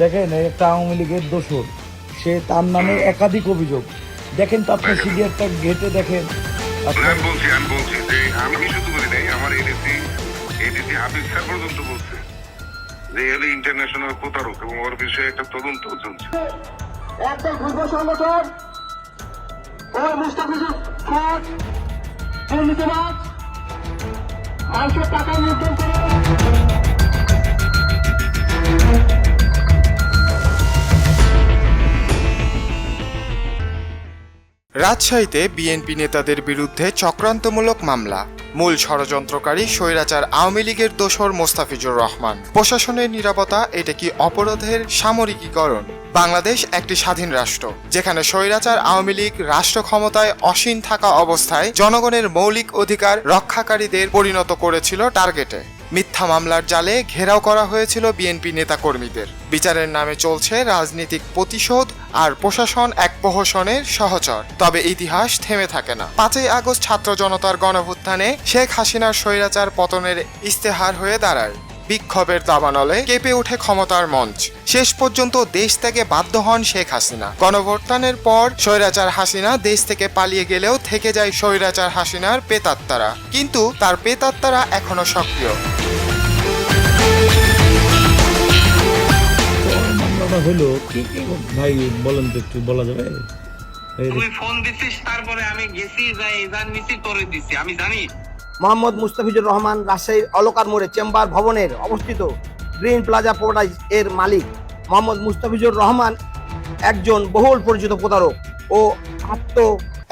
দেখেন একটা আওয়ামী লীগের দোষর। সে তার নামে একাধিক অভিযোগ। দেখেন তো আপনি সিডিআরটা ঘেটে দেখেন। আপনার আমি বলছি আমি বলছি যে আমি কি শুধু বলি নাই আমার এডিসি এডিসি হাবিব স্যার পর্যন্ত বলছে যে এলে ইন্টারন্যাশনাল প্রতারক এবং ওর বিষয়ে একটা তদন্ত চলছে। যুব সংগঠন ও মুস্তাফিজুর ফ্রড দুর্নীতিবাজ মানুষের টাকা নিয়ন্ত্রণ করে। রাজশাহীতে বিএনপি নেতাদের বিরুদ্ধে চক্রান্তমূলক মামলা। মূল ষড়যন্ত্রকারী স্বৈরাচার আওয়ামী লীগের দোসর মোস্তাফিজুর রহমান। প্রশাসনের নিরাপত্তা, এটা কি অপরাধের সামরিকীকরণ? বাংলাদেশ একটি স্বাধীন রাষ্ট্র, যেখানে স্বৈরাচার আওয়ামী লীগ রাষ্ট্র ক্ষমতায় অসীন থাকা অবস্থায় জনগণের মৌলিক অধিকার রক্ষাকারীদের পরিণত করেছিল টার্গেটে। মিথ্যা মামলার জালে ঘেরাও করা হয়েছিল বিএনপি নেতাকর্মীদের। বিচারের নামে চলছে রাজনৈতিক প্রতিশোধ আর প্রশাসন এক প্রহসনের সহচর। তবে ইতিহাস থেমে থাকে না। পাঁচই আগস্ট ছাত্র জনতার গণভুত্থানে শেখ হাসিনার স্বৈরাচার পতনের ইস্তেহার হয়ে দাঁড়ায়। বিক্ষোভের দাবানলে কেঁপে ওঠে ক্ষমতার মঞ্চ। শেষ পর্যন্ত দেশ থেকে বাধ্য হন শেখ হাসিনা। গণভোটদানের পর স্বৈরাচার হাসিনা দেশ থেকে পালিয়ে গেলেও থেকে যায় স্বৈরাচার হাসিনার পেতাত্তারা। কিন্তু তার পেতাত্তারা এখনও সক্রিয়। হলো কি? কি ভাই বলেন তো একটু বলা যাবে? তুই ফোন দিছিস তারপরে আমি গেছি যাই এজান মিছিল করে দিছি আমি জানি। মোহাম্মদ মুস্তাফিজুর রহমান রাজশাহীর অলকার মোড়ে চেম্বার ভবনের অবস্থিত গ্রিন প্লাজা প্রোডাইজ এর মালিক। মোহাম্মদ মুস্তাফিজুর রহমান একজন বহুল পরিচিত প্রতারক ও আত্ম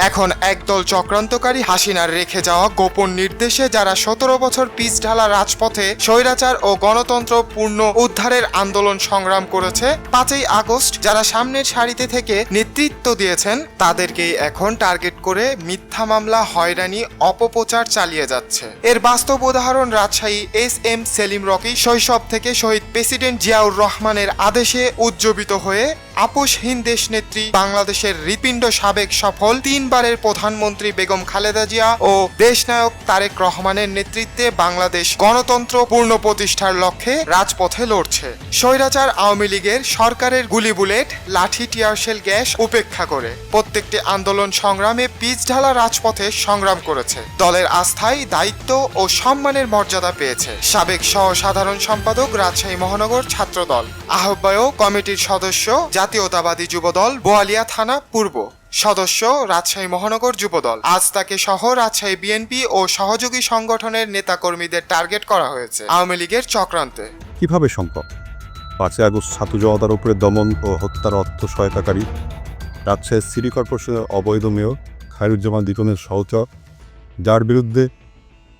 এখন একদল চক্রান্তকারী হাসিনার রেখে যাওয়া গোপন নির্দেশে যারা সতেরো বছর পিচ ঢালা রাজপথে স্বৈরাচার ও গণতন্ত্র পূর্ণ উদ্ধারের আন্দোলন সংগ্রাম করেছে পাঁচই আগস্ট, যারা সামনের সারিতে থেকে নেতৃত্ব দিয়েছেন, তাদেরকেই এখন টার্গেট করে মিথ্যা মামলা হয়রানি, অপপ্রচার চালিয়ে যাচ্ছে। এর বাস্তব উদাহরণ রাজশাহী এস এম সেলিম রকি শৈশব থেকে শহীদ প্রেসিডেন্ট জিয়াউর রহমানের আদেশে উজ্জীবিত হয়ে আপোষহীন দেশনেত্রী, বাংলাদেশের হৃৎপিণ্ড সাবেক সফল তিনবারের প্রধানমন্ত্রী বেগম খালেদা জিয়া ও দেশনায়ক তারেক রহমানের নেতৃত্বে বাংলাদেশ গণতন্ত্র পূর্ণ প্রতিষ্ঠার লক্ষ্যে রাজপথে লড়ছে। স্বৈরাচার আওয়ামী লীগের সরকারের গুলি বুলেট, লাঠি টিয়ারশেল গ্যাস উপেক্ষা করে। প্রত্যেকটি আন্দোলন সংগ্রামে পিচ ঢালা রাজপথে সংগ্রাম করেছে। দলের আস্থায় দায়িত্ব ও সম্মানের মর্যাদা পেয়েছে। সাবেক সহ সাধারণ সম্পাদক রাজশাহী মহানগর ছাত্রদল। আহ্বায়ক কমিটির সদস্য জাতীয়তাবাদী যুবদল বোয়ালিয়া থানা পূর্ব। সদস্য রাজশাহী মহানগর যুবদল। আজ তাকে সহ রাজশাহী বিএনপি ও সহযোগী সংগঠনের নেতাকর্মীদের টার্গেট করা হয়েছে আওয়ামী লীগের চক্রান্তে। কীভাবে সম্ভব? পাঁচই আগস্ট ছাত্র জনতার উপরে দমন ও হত্যার অর্থ সহায়তাকারী রাজশাহী সিটি কর্পোরেশনের অবৈধ মেয়র খায়রুজ্জামান দিটনের সহচর, যার বিরুদ্ধে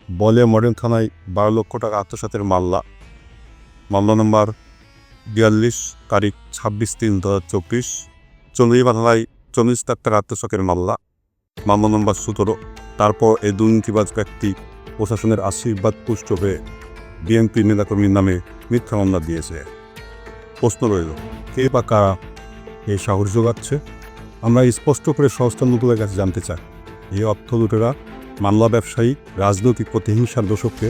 বলিয়া মডেল থানায় বারো লক্ষ টাকা আত্মসাতের মামলা। মামলা নম্বর বিয়াল্লিশ তারিখ ছাব্বিশ তিন দু হাজার চব্বিশ। চন্দ্রিমা থানায় চল্লিশ লাখ টাকা আত্মসাতের মামলা। মামলা নম্বর সতেরো। তারপর এই দুর্নীতিবাজ ব্যক্তি প্রশাসনের আশীর্বাদ পুষ্ট হয়ে বিএনপি নেতাকর্মীর নামে মিথ্যা মামলা দিয়েছে। প্রশ্ন রইল, কে বা কারা এই সাহস যোগাচ্ছে? আমরা স্পষ্ট করে সংস্থান দুটোদের কাছে জানতে চাই, এই অর্থ লুটেরা, মামলা ব্যবসায়ী, রাজনৈতিক প্রতিহিংসার দোষককে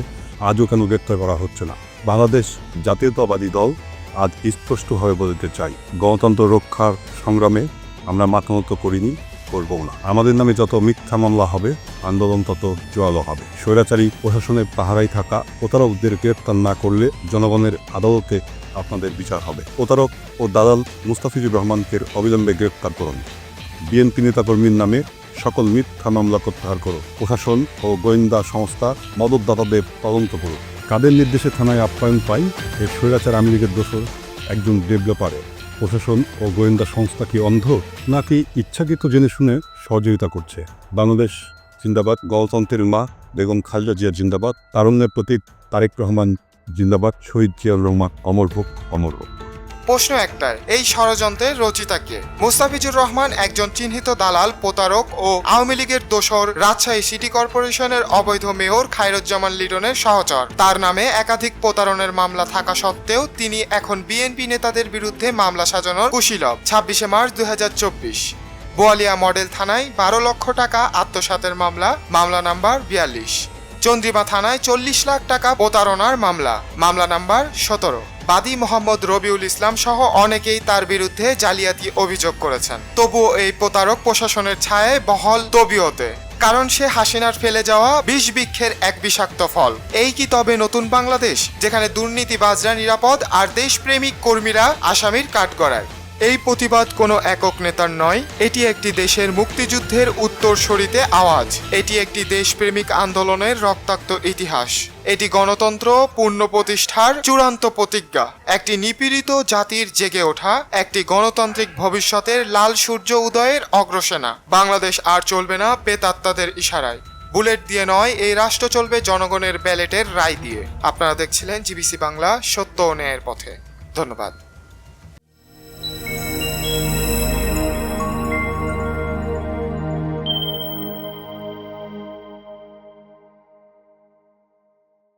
আজও কেন গ্রেপ্তার করা হচ্ছে না? বাংলাদেশ জাতীয়তাবাদী দল আজ স্পষ্টভাবে বলতে চাই, গণতন্ত্র রক্ষার সংগ্রামে আমরা মাথানত করিনি, করবও না। আমাদের নামে যত মিথ্যা মামলা হবে, আন্দোলন তত জোয়ালো হবে। স্বৈরাচারী প্রশাসনের পাহারায় থাকা প্রতারকদের গ্রেপ্তার না করলে জনগণের আদালতে আপনাদের বিচার হবে। প্রতারক ও দালাল মুস্তাফিজুর রহমানকে অবিলম্বে গ্রেপ্তার করুন। বিএনপি নেতাকর্মীর নামে সকল মিথ্যা মামলা প্রত্যাহার করো প্রশাসন ও গোয়েন্দা সংস্থা মদতদাতাদের তদন্ত করুন। কাদের নির্দেশে থানায় আপ্যায়ন পাই? এ স্বৈরাচার আওয়ামী লীগের দোষর একজন ডেভেলপারে প্রশাসন ও গোয়েন্দা সংস্থা কি অন্ধ, নাকি ইচ্ছাকৃত জেনে শুনে সহযোগিতা করছে? বাংলাদেশ জিন্দাবাদ, গণতন্ত্রের মা বেগম খালেদা জিয়া জিন্দাবাদ। তারুণ্যের প্রতীক তারেক রহমান জিন্দাবাদ, শহীদ জিয়াউর রহমান, অমর ভোগ অমর হোক। প্রশ্ন একটাই এই ষড়যন্ত্রের রচিতা কে? মুস্তাফিজুর রহমান একজন চিহ্নিত দালাল, প্রতারক ও আওয়ামী লীগের দোসর, রাজশাহী সিটি কর্পোরেশনের অবৈধ মেয়র খায়রুজ্জামান লিটনের সহচর। তার নামে একাধিক প্রতারণের মামলা থাকা সত্ত্বেও তিনি এখন বিএনপি নেতাদের বিরুদ্ধে মামলা সাজানোর কুশীলভ ছাব্বিশে মার্চ দু হাজার চব্বিশ। বোয়ালিয়া মডেল থানায় বারো লক্ষ টাকা আত্মসাতের মামলা মামলা নাম্বার বিয়াল্লিশ। চন্দ্রিমা থানায় চল্লিশ লাখ টাকা প্রতারণার মামলা মামলা নাম্বার সতেরো। বাদী মোহাম্মদ রবিউল ইসলাম সহ অনেকেই তার বিরুদ্ধে জালিয়াতি অভিযোগ করেছেন। তবুও এই প্রতারক প্রশাসনের ছায়ায় বহল তবিয়তে, কারণ সে হাসিনার ফেলে যাওয়া বিষ বৃক্ষের এক বিষাক্ত ফল। এই কি তবে নতুন বাংলাদেশ, যেখানে দুর্নীতিবাজরা নিরাপদ আর দেশপ্রেমিক কর্মীরা আসামির কাঠগড়ায়? এই প্রতিবাদ কোনো একক নেতার নয়, এটি একটি দেশের মুক্তিযুদ্ধের উত্তরসূরিতে আওয়াজ। এটি একটি দেশপ্রেমিক আন্দোলনের রক্তাক্ত ইতিহাস। এটি গণতন্ত্র, পূর্ণ প্রতিষ্ঠার চূড়ান্ত প্রতিজ্ঞা। একটি নিপীড়িত জাতির জেগে ওঠা, একটি গণতান্ত্রিক ভবিষ্যতের লাল সূর্য উদয়ের অগ্রসেনা। বাংলাদেশ আর চলবে না পেতাত্তাদের ইশারায়। বুলেট দিয়ে নয়, এই রাষ্ট্র চলবে জনগণের ব্যালেটের রায় দিয়ে। আপনারা দেখছিলেন জিবিসি বাংলা সত্য ন্যায়ের পথে। ধন্যবাদ।